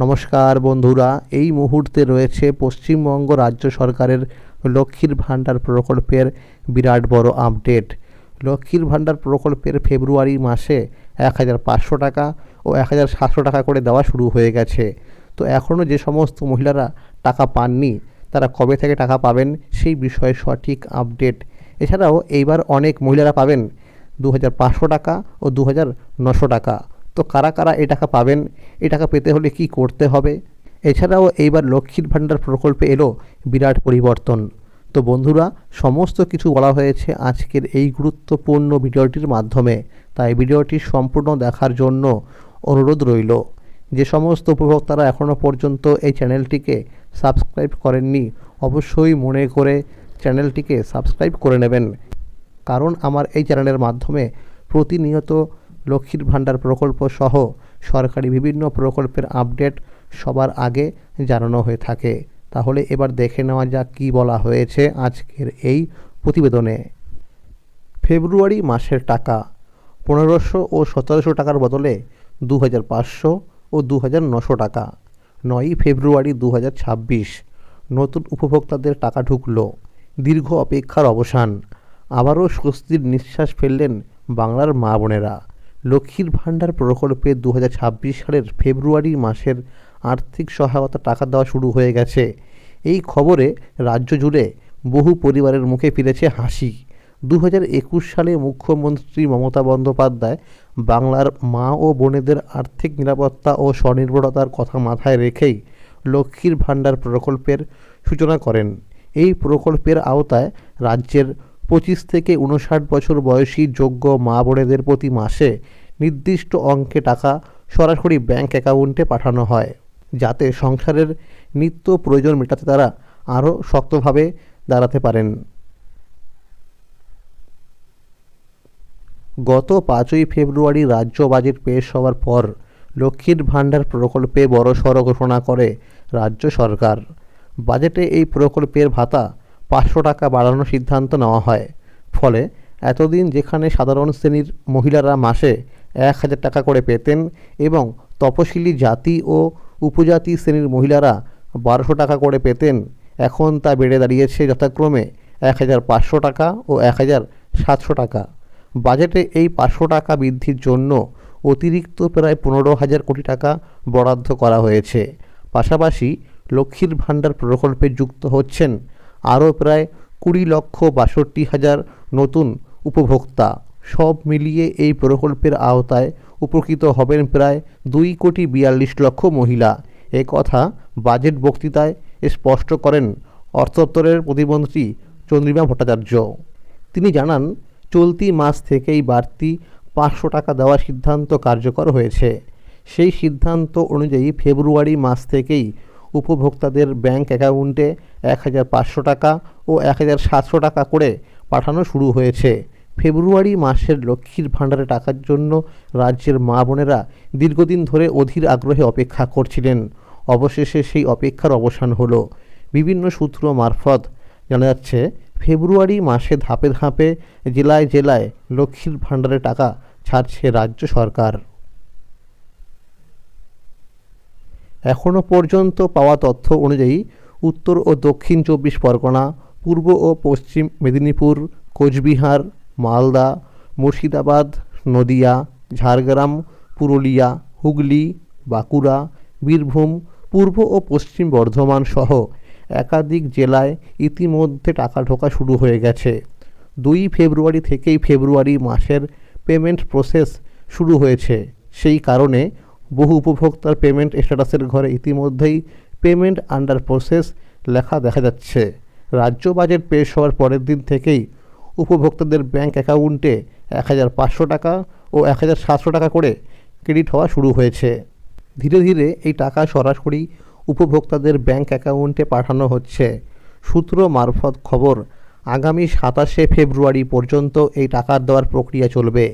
নমস্কার বন্ধুরা, এই মুহূর্তে রয়েছে পশ্চিমবঙ্গ রাজ্য সরকারের লক্ষ্মীর ভাণ্ডার প্রকল্পের বিরাট বড় আপডেট। লক্ষ্মীর ভাণ্ডার প্রকল্পের ফেব্রুয়ারি মাসে এক হাজার পাঁচশো টাকা ও এক হাজার সাতশো টাকা করে দেওয়া শুরু হয়ে গেছে। তো এখনও যে সমস্ত মহিলারা টাকা পাননি, তারা কবে থেকে টাকা পাবেন সেই বিষয়ে সঠিক আপডেট। এছাড়াও এইবার অনেক মহিলারা পাবেন দু হাজার পাঁচশো টাকা ও দু টাকা। তো কারা কারা এই টাকা পাবেন? এই টাকা পেতে হলে কি করতে হবে? এছাড়াও এইবার লক্ষ্মীর ভাণ্ডার প্রকল্পে এলো বিরাট পরিবর্তন। তো বন্ধুরা, সমস্ত কিছু বলা হয়েছে আজকের এই গুরুত্বপূর্ণ ভিডিওটির মাধ্যমে। তাই ভিডিওটি সম্পূর্ণ দেখার জন্য অনুরোধ রইল। যে সমস্ত উপভোক্তারা এখনও পর্যন্ত এই চ্যানেলটিকে সাবস্ক্রাইব করেননি, অবশ্যই মনে করে চ্যানেলটিকে সাবস্ক্রাইব করে নেবেন। কারণ আমার এই চ্যানেলের মাধ্যমে প্রতিনিয়ত লক্ষ্মীর ভাণ্ডার প্রকল্প সহ সরকারি বিভিন্ন প্রকল্পের আপডেট সবার আগে জানানো হয়ে থাকে। তাহলে এবার দেখে নেওয়া যাক কী বলা হয়েছে আজকের এই প্রতিবেদনে। ফেব্রুয়ারি মাসের টাকা পনেরোশো ও সতেরোশো টাকার বদলে দু হাজার পাঁচশো ও দু হাজার নশো টাকা। নয়ই ফেব্রুয়ারি দু হাজার ছাব্বিশ নতুন উপভোক্তাদের টাকা ঢুকলো। দীর্ঘ অপেক্ষার অবসান। আবারও স্বস্তির নিঃশ্বাস ফেললেন বাংলার মা বোনেরা। লক্ষ্মীর ভাণ্ডার প্রকল্পে দু হাজার ছাব্বিশ সালের ফেব্রুয়ারি মাসের আর্থিক সহায়তা টাকা দেওয়া শুরু হয়ে গেছে। এই খবরে রাজ্য জুড়ে বহু পরিবারের মুখে ফিরেছে হাসি। দু সালে মুখ্যমন্ত্রী মমতা বন্দ্যোপাধ্যায় বাংলার মা ও বোনেদের আর্থিক নিরাপত্তা ও স্বনির্ভরতার কথা মাথায় রেখেই লক্ষ্মীর ভাণ্ডার প্রকল্পের সূচনা করেন। এই প্রকল্পের আওতায় রাজ্যের পঁচিশ থেকে উনষাট বছর বয়সী যোগ্য মা বোনেদের প্রতি মাসে নির্দিষ্ট অঙ্কে টাকা সরাসরি ব্যাংক অ্যাকাউন্টে পাঠানো হয়। যাতে সংসারের নিত্য প্রয়োজন মেটাতে তারা আরও শক্তভাবে দাঁড়াতে পারেন। গত পাঁচই ফেব্রুয়ারি রাজ্য বাজেট পেশ হওয়ার পর লক্ষ্মীর ভাণ্ডার প্রকল্পে বড়সড় ঘোষণা করে রাজ্য সরকার। বাজেটে এই প্রকল্পের ভাতা পাঁচশো টাকা বাড়ানোর সিদ্ধান্ত নেওয়া হয়। ফলে এতদিন যেখানে সাধারণ শ্রেণির মহিলারা মাসে এক হাজার টাকা করে পেতেন এবং তপশিলি জাতি ও উপজাতি শ্রেণির মহিলারা বারোশো টাকা করে পেতেন, এখন তা বেড়ে দাঁড়িয়েছে যথাক্রমে এক হাজার পাঁচশো টাকা ও এক হাজার সাতশো টাকা। বাজেটে এই পাঁচশো টাকা বৃদ্ধির জন্য অতিরিক্ত প্রায় পনেরো হাজার কোটি টাকা বরাদ্দ করা হয়েছে। পাশাপাশি লক্ষ্মীর ভাণ্ডার প্রকল্পে যুক্ত হচ্ছেন আরও প্রায় কুড়ি লক্ষ বাষট্টি হাজার নতুন উপভোক্তা। সব মিলিয়ে এই প্রকল্পের আওতায় উপকৃত হবেন প্রায় দুই কোটি বিয়াল্লিশ লক্ষ মহিলা। এ কথা বাজেট বক্তৃতায় স্পষ্ট করেন অর্থ দপ্তরের প্রতিমন্ত্রী চন্দ্রিমা ভট্টাচার্য। তিনি জানান, চলতি মাস থেকেই বাড়তি পাঁচশো টাকা দেওয়ার সিদ্ধান্ত কার্যকর হয়েছে। সেই সিদ্ধান্ত অনুযায়ী ফেব্রুয়ারি মাস থেকেই উপভোক্তাদের ব্যাংক অ্যাকাউন্টে এক হাজার পাঁচশো টাকা ও এক হাজার সাতশো টাকা করে পাঠানো শুরু হয়েছে। ফেব্রুয়ারি মাসের লক্ষ্মীর ভাণ্ডারে টাকার জন্য রাজ্যের মা বোনেরা দীর্ঘদিন ধরে অধীর আগ্রহে অপেক্ষা করছিলেন। অবশেষে সেই অপেক্ষার অবসান হলো। বিভিন্ন সূত্র মারফত জানা যাচ্ছে, ফেব্রুয়ারি মাসে ধাপে ধাপে, জেলায় জেলায় লক্ষ্মীর ভাণ্ডারে টাকা ছাড়ছে রাজ্য সরকার। এখনও পর্যন্ত পাওয়া তথ্য অনুযায়ী উত্তর ও দক্ষিণ চব্বিশ পরগনা, পূর্ব ও পশ্চিম মেদিনীপুর, কোচবিহার, মালদা, মুর্শিদাবাদ, নদিয়া, ঝাড়গ্রাম, পুরুলিয়া, হুগলি, বাঁকুড়া, বীরভূম, পূর্ব ও পশ্চিম বর্ধমান সহ একাধিক জেলায় ইতিমধ্যে টাকা ঢোকা শুরু হয়ে গেছে। দুই ফেব্রুয়ারি থেকেই ফেব্রুয়ারি মাসের পেমেন্ট প্রসেস শুরু হয়েছে। সেই কারণে বহু উপভোক্তার পেমেন্ট স্ট্যাটাসের ঘরে ইতিমধ্যেই পেমেন্ট আন্ডার প্রসেস লেখা দেখা যাচ্ছে। রাজ্য বাজেট পেশ হওয়ার পরের দিন থেকেই উপভোক্তাদের ব্যাংক অ্যাকাউন্টে এক হাজার পাঁচশো টাকা ও এক হাজার সাতশো টাকা করে ক্রেডিট হওয়া শুরু হয়েছে। ধীরে ধীরে এই টাকা সরাসরি উপভোক্তাদের ব্যাংক অ্যাকাউন্টে পাঠানো হচ্ছে। সূত্র মারফত খবর, আগামী সাতাশে ফেব্রুয়ারি পর্যন্ত এই টাকা দেওয়ার প্রক্রিয়া চলবে।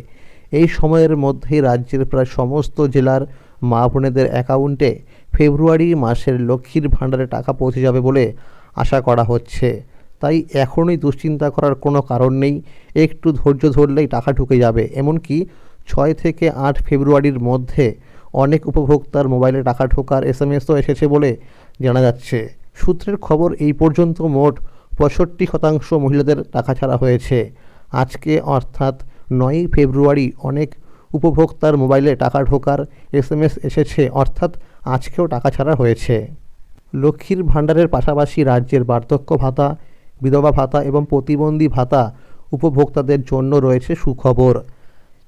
এই সময়ের মধ্যেই রাজ্যের প্রায় সমস্ত জেলার মা বোনেদের অ্যাকাউন্টে ফেব্রুয়ারি মাসের লক্ষ্মীর ভাণ্ডারে টাকা পৌঁছে যাবে বলে আশা করা হচ্ছে। তাই এখনই দুশ্চিন্তা করার কোনো কারণ নেই। একটু ধৈর্য ধরলেই টাকা ঢুকে যাবে। এমনকি ছয় থেকে আট ফেব্রুয়ারির মধ্যে অনেক উপভোক্তার মোবাইলে টাকা ঢোকার এসএমএসও এসেছে বলে জানা যাচ্ছে। সূত্রের খবর, এই পর্যন্ত মোট পঁয়ষট্টি শতাংশ মহিলাদের টাকা ছাড়া হয়েছে। আজকে অর্থাৎ নয়ই ফেব্রুয়ারি অনেক উপভোক্তার মোবাইলে টাকা ঢোকার এসএমএস এসেছে, অর্থাৎ আজকেও টাকা ছাড়া হয়েছে। লক্ষ্মীর ভাণ্ডারের পাশাপাশি রাজ্যের বার্ধক্য ভাতা, বিধবা ভাতা এবং প্রতিবন্ধী ভাতা উপভোক্তাদের জন্য রয়েছে সুখবর।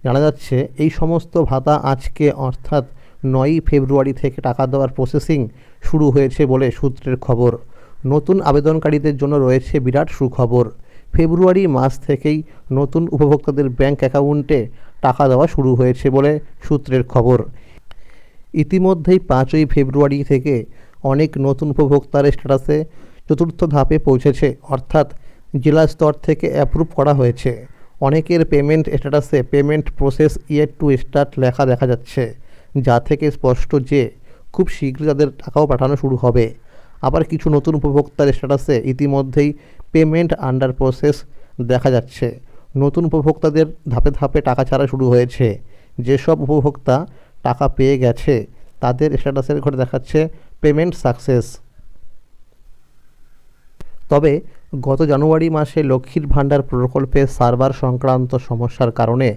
জানা যাচ্ছে, এই সমস্ত ভাতা আজকে, অর্থাৎ নয়ই ফেব্রুয়ারি থেকে টাকা দেওয়ার প্রসেসিং শুরু হয়েছে বলে সূত্রের খবর। নতুন আবেদনকারীদের জন্য রয়েছে বিরাট সুখবর। ফেব্রুয়ারি মাস থেকেই নতুন উপভোক্তাদের ব্যাংক অ্যাকাউন্টে টাকা দেওয়া শুরু হয়েছে বলে সূত্রের খবর। ইতিমধ্যেই পাঁচই ফেব্রুয়ারি থেকে অনেক নতুন উপভোক্তার স্ট্যাটাসে চতুর্থ ধাপে পৌঁছেছে, অর্থাৎ জেলা স্তর থেকে অ্যাপ্রুভ করা হয়েছে। অনেকের পেমেন্ট স্ট্যাটাসে payment process yet to start লেখা দেখা যাচ্ছে, যা থেকে স্পষ্ট যে খুব শীঘ্রই তাদের টাকাও পাঠানো শুরু হবে। আবার কিছু নতুন উপভোক্তার স্ট্যাটাসে ইতিমধ্যেই পেমেন্ট আন্ডার প্রসেস দেখা যাচ্ছে। নতুন উপভোক্তাদের ধাপে ধাপে টাকা ছাড়া শুরু হয়েছে। যেসব উপভোক্তা টাকা পেয়ে গেছে, তাদের স্ট্যাটাসের ঘরে দেখাচ্ছে পেমেন্ট সাকসেস। তবে গত জানুয়ারি মাসে লক্ষ্মীর ভাণ্ডার প্রকল্পে সার্ভার সংক্রান্ত সমস্যার কারণে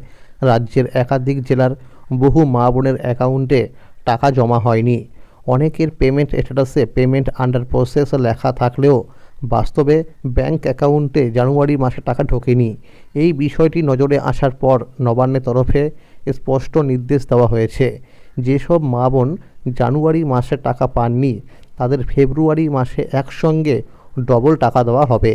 রাজ্যের একাধিক জেলার বহু মা বোনের অ্যাকাউন্টে টাকা জমা হয়নি। অনেকের পেমেন্ট স্ট্যাটাসে পেমেন্ট আন্ডার প্রসেস লেখা থাকলেও বাস্তবে ব্যাংক অ্যাকাউন্টে জানুয়ারি মাসে টাকা ঢোকেনি। এই বিষয়টি নজরে আসার পর নবান্নের তরফে স্পষ্ট নির্দেশ দেওয়া হয়েছে। যেসব মা বোন জানুয়ারি মাসে টাকা পাননি, তাদের ফেব্রুয়ারি মাসে একসঙ্গে ডবল টাকা দেওয়া হবে।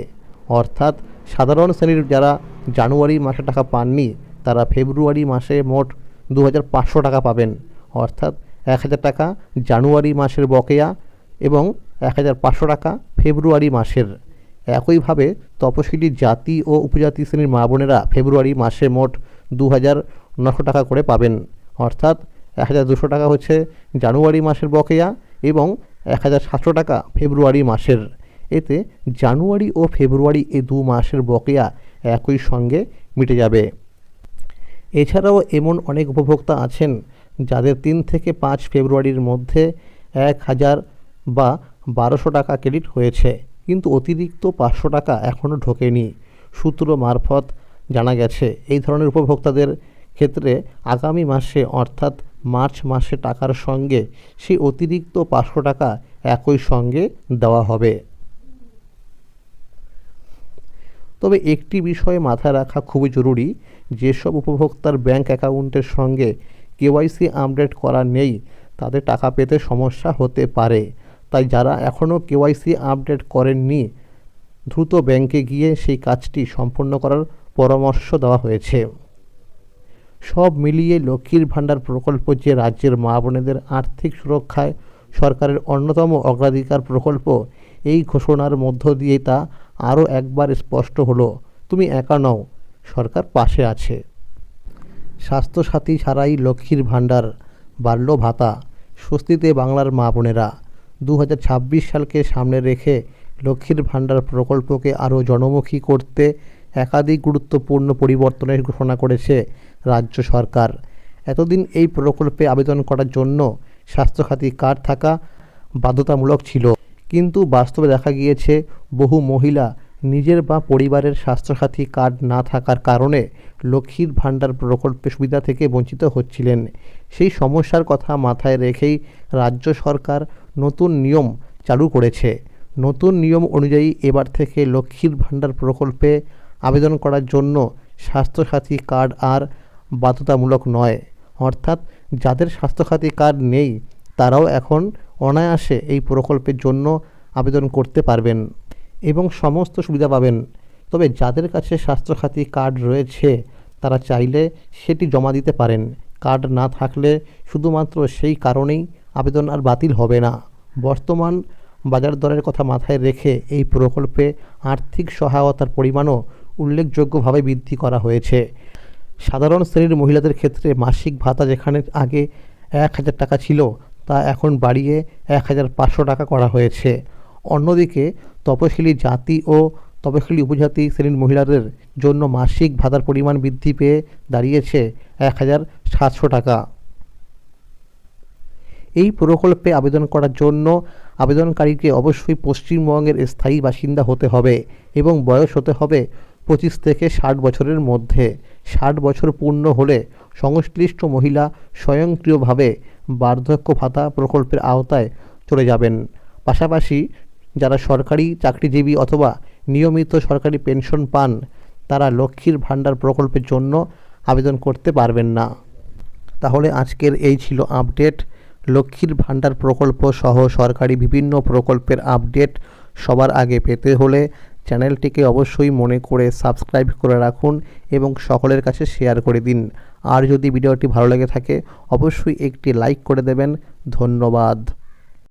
অর্থাৎ সাধারণ শ্রেণির যারা জানুয়ারি মাসে টাকা পাননি, তারা ফেব্রুয়ারি মাসে মোট দু হাজার পাঁচশো টাকা পাবেন। অর্থাৎ এক হাজার টাকা জানুয়ারি মাসের বকেয়া এবং এক হাজার পাঁচশো টাকা ফেব্রুয়ারি মাসের। একইভাবে তপশিলি জাতি ও উপজাতি শ্রেণির মা বোনেরা ফেব্রুয়ারি মাসে মোট দু হাজার নশো টাকা করে পাবেন। অর্থাৎ এক হাজার দুশো টাকা হচ্ছে জানুয়ারি মাসের বকেয়া এবং এক হাজার সাতশো টাকা ফেব্রুয়ারি মাসের। এতে জানুয়ারি ও ফেব্রুয়ারি এই দু মাসের বকেয়া একই সঙ্গে মিটে যাবে। এছাড়াও এমন অনেক উপভোক্তা আছেন যাদের তিন থেকে পাঁচ ফেব্রুয়ারির মধ্যে এক হাজার বা বারোশো টাকা ক্রেডিট হয়েছে, কিন্তু অতিরিক্ত পাঁচশো টাকা এখনও ঢোকেনি। সূত্র মারফত জানা গেছে, এই ধরনের উপভোক্তাদের ক্ষেত্রে আগামী মাসে অর্থাৎ মার্চ মাসে টাকার সঙ্গে সেই অতিরিক্ত পাঁচশো টাকা একই সঙ্গে দেওয়া হবে। তবে একটি বিষয়ে মাথায় রাখা খুবই জরুরি, যেসব উপভোক্তার ব্যাংক অ্যাকাউন্টের সঙ্গে কেওয়াইসি আপডেট করা নেই, তাদের টাকা পেতে সমস্যা হতে পারে। তাই যারা এখনও কেওয়াইসি আপডেট করেননি, দ্রুত ব্যাংকে গিয়ে সেই কাজটি সম্পন্ন করার পরামর্শ দেওয়া হয়েছে। সব মিলিয়ে লক্ষ্মীর ভাণ্ডার প্রকল্প যে রাজ্যের মা বোনেদের আর্থিক সুরক্ষায় সরকারের অন্যতম অগ্রাধিকার প্রকল্প, এই ঘোষণার মধ্য দিয়ে তা আরও একবার স্পষ্ট হলো। তুমি একা নও, সরকার পাশে আছে। স্বাস্থ্যসাথী ছাড়াই লক্ষ্মীর ভাণ্ডার বাল্য ভাতা, স্বস্তিতে বাংলার মা বোনেরা। দু হাজার ছাব্বিশ সালকে সামনে রেখে লক্ষ্মীর ভাণ্ডার প্রকল্পকে আরও জনমুখী করতে একাধিক গুরুত্বপূর্ণ পরিবর্তনের ঘোষণা করেছে রাজ্য সরকার। এতদিন এই প্রকল্পে আবেদন করার জন্য স্বাস্থ্যসাথী কার্ড থাকা বাধ্যতামূলক ছিল। কিন্তু বাস্তবে দেখা গিয়েছে, বহু মহিলা নিজের বা পরিবারের স্বাস্থ্যসাথী কার্ড না থাকার কারণে লক্ষ্মীর ভাণ্ডার প্রকল্পের সুবিধা থেকে বঞ্চিত হচ্ছিলেন। সেই সমস্যার কথা মাথায় রেখেই রাজ্য সরকার নতুন নিয়ম চালু করেছে। নতুন নিয়ম অনুযায়ী এবার থেকে লক্ষ্মীর ভাণ্ডার প্রকল্পে আবেদন করার জন্য স্বাস্থ্যসাথী কার্ড আর বাধ্যতামূলক নয়। অর্থাৎ যাদের স্বাস্থ্যসাথী কার্ড নেই, তারাও এখন অনায়াসে এই প্রকল্পের জন্য আবেদন করতে পারবেন এবং সমস্ত সুবিধা পাবেন। তবে যাদের কাছে স্বাস্থ্যসাথী কার্ড রয়েছে, তারা চাইলে সেটি জমা দিতে পারেন। কার্ড না থাকলে শুধুমাত্র সেই কারণেই আবেদন আর বাতিল হবে না। বর্তমান বাজার দরের কথা মাথায় রেখে এই প্রকল্পে আর্থিক সহায়তার পরিমাণও উল্লেখযোগ্যভাবে বৃদ্ধি করা হয়েছে। সাধারণ শ্রেণির মহিলাদের ক্ষেত্রে মাসিক ভাতা যেখানে আগে এক হাজার টাকা ছিল, তা এখন বাড়িয়ে এক হাজার পাঁচশো টাকা করা হয়েছে। অন্যদিকে তপশিলি জাতি ও তপশিলি উপজাতি শ্রেণির মহিলাদের জন্য মাসিক ভাতার পরিমাণ বৃদ্ধি পেয়ে দাঁড়িয়েছে এক হাজার সাতশো টাকা। এই প্রকল্পে আবেদন করার জন্য আবেদনকারীকে অবশ্যই পশ্চিমবঙ্গের স্থায়ী বাসিন্দা হতে হবে এবং বয়স হতে হবে পঁচিশ থেকে ষাট বছরের মধ্যে। ষাট বছর পূর্ণ হলে সংশ্লিষ্ট মহিলা স্বয়ংক্রিয়ভাবে বার্ধক্য ভাতা প্রকল্পের আওতায় চলে যাবেন। পাশাপাশি যারা সরকারি চাকরিজীবী অথবা নিয়মিত সরকারি পেনশন পান, তারা লক্ষ্মীর ভাণ্ডার প্রকল্পের জন্য আবেদন করতে পারবেন না। তাহলে আজকের এই ছিল আপডেট। লক্ষ্মীর ভাণ্ডার প্রকল্প সহ সরকারি বিভিন্ন প্রকল্পের আপডেট সবার আগে পেতে হলে চ্যানেলটিকে অবশ্যই মনে করে সাবস্ক্রাইব করে রাখুন এবং সকলের কাছে শেয়ার করে দিন। আর যদি ভিডিওটি ভালো লেগে থাকে, অবশ্যই একটি লাইক করে দেবেন। ধন্যবাদ।